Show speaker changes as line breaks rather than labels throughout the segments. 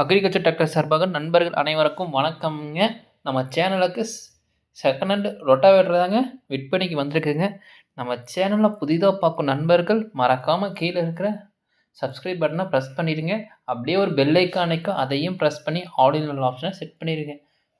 Agriculture doctor சார்பாக நண்பர்கள் அனைவருக்கும் வணக்கம்ங்க. நம்ம சேனலுக்கு செகண்ட் ஹேண்ட் ரொட்டாவேட்டர் தாங்க விற்பனைக்கு வந்திருக்குங்க நம்ம சேனலில் புதிதாக பார்க்கும் நண்பர்கள் மறக்காமல் கீழே இருக்கிற சப்ஸ்கிரைப் பட்டனை ப்ரெஸ் பண்ணிடுங்க. அப்படியே ஒரு பெல்லைக்கானைக்கும் அதையும் ப்ரெஸ் பண்ணி ஆடியோ ஆப்ஷனை செட் பண்ணிடுங்க.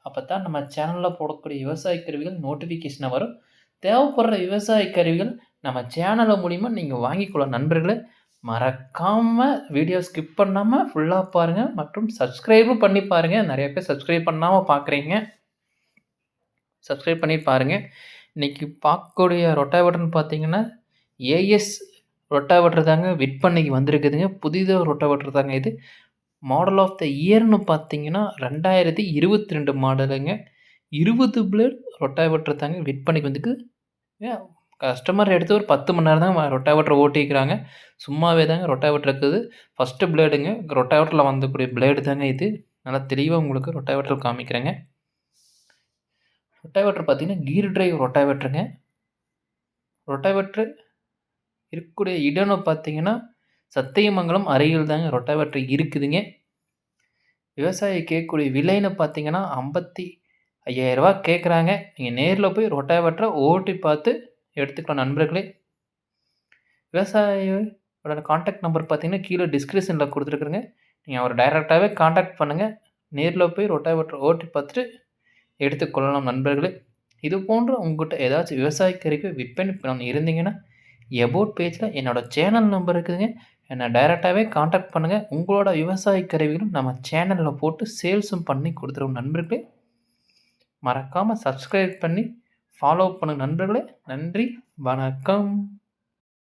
அப்போ தான் நம்ம சேனலில் போடக்கூடிய விவசாய கருவிகள் நோட்டிஃபிகேஷனை வரும். தேவைப்படுற விவசாய கருவிகள் நம்ம சேனலை மூலிமா நீங்கள் வாங்கிக்கொள்ள நண்பர்களை மறக்காமல் வீடியோ ஸ்கிப் பண்ணாமல் ஃபுல்லாக பாருங்கள் மற்றும் சப்ஸ்கிரைபும் பண்ணி பாருங்கள் நிறைய பேர் சப்ஸ்கிரைப் பண்ணாமல் பார்க்குறீங்க சப்ஸ்கிரைப் பண்ணி பாருங்கள் இன்றைக்கி பார்க்கக்கூடிய ரொட்டாவேட்டர்னு பார்த்தீங்கன்னா ஏஎஸ் ரொட்டாவேட்டர் தாங்க விற்பனைக்கு வந்திருக்குதுங்க. புதிதாக ரொட்டாவேட்டர் தாங்க இது. மாடல் ஆஃப் த இயர்னு பார்த்தீங்கன்னா ரெண்டாயிரத்தி இருபத்தி ரெண்டு மாடலுங்க இருபது பிளேட் ரொட்டாவேட்டர் தாங்க விற்பனைக்கு வந்துக்கு கஸ்டமர் எடுத்து ஒரு பத்து மணி நேரம் தான் ரொட்டாவேட்டர் ஓட்டிக்கிறாங்க. சும்மாவே தாங்க ரொட்டாவேட்டர் இருக்குது. ஃபஸ்ட்டு பிளேடுங்க ரொட்டாவேட்டரில் வந்தக்கூடிய பிளேடு தாங்க இது. நல்லா தெளிவாக உங்களுக்கு ரொட்டாவேட்டர் காமிக்கிறேங்க. ரொட்டாவேட்டர் பார்த்தீங்கன்னா கீர் டிரைவ் ரொட்டாவேட்டருங்க ரொட்டாவேட்ரு இருக்கக்கூடிய இடம்னு பார்த்தீங்கன்னா சத்தியமங்கலம் அருகில் தாங்க ரொட்டாவேட்டர் இருக்குதுங்க. விவசாயி கேட்கக்கூடிய விலைன்னு பார்த்தீங்கன்னா ஐம்பத்தி ஐயாயிரரூபா கேட்குறாங்க. நீங்கள் நேரில் போய் ரொட்டாவேட்டரை ஓட்டி பார்த்து எடுத்துக்கலாம் நண்பர்களே. விவசாயியோட காண்டாக்ட் நம்பர் பார்த்தீங்கன்னா கீழே டிஸ்கிரிப்ஷனில் கொடுத்துருக்குறேங்க. நீங்கள் அவர் டைரெக்டாகவே காண்டாக்ட் பண்ணுங்கள் நேரில் போய் ரொட்டாவேட்டர் ஓட்டி பார்த்துட்டு எடுத்துக்கொள்ளலாம் நண்பர்களே. இது போன்ற உங்கள்கிட்ட ஏதாச்சும் விவசாய கருவி விற்பனை பண்ண இருந்தீங்கன்னா எபோட் பேஜில் என்னோடய சேனல் நம்பர் இருக்குதுங்க. என்னை டைரெக்டாகவே காண்டாக்ட் பண்ணுங்கள் உங்களோட விவசாய கருவிகளும் நம்ம சேனலில் போட்டு சேல்ஸும் பண்ணி கொடுத்துருவோம் நண்பர்களே. மறக்காமல் சப்ஸ்கிரைப் பண்ணி ஃபாலோ பண்ணுங்க நண்பர்களே. நன்றி. வணக்கம்.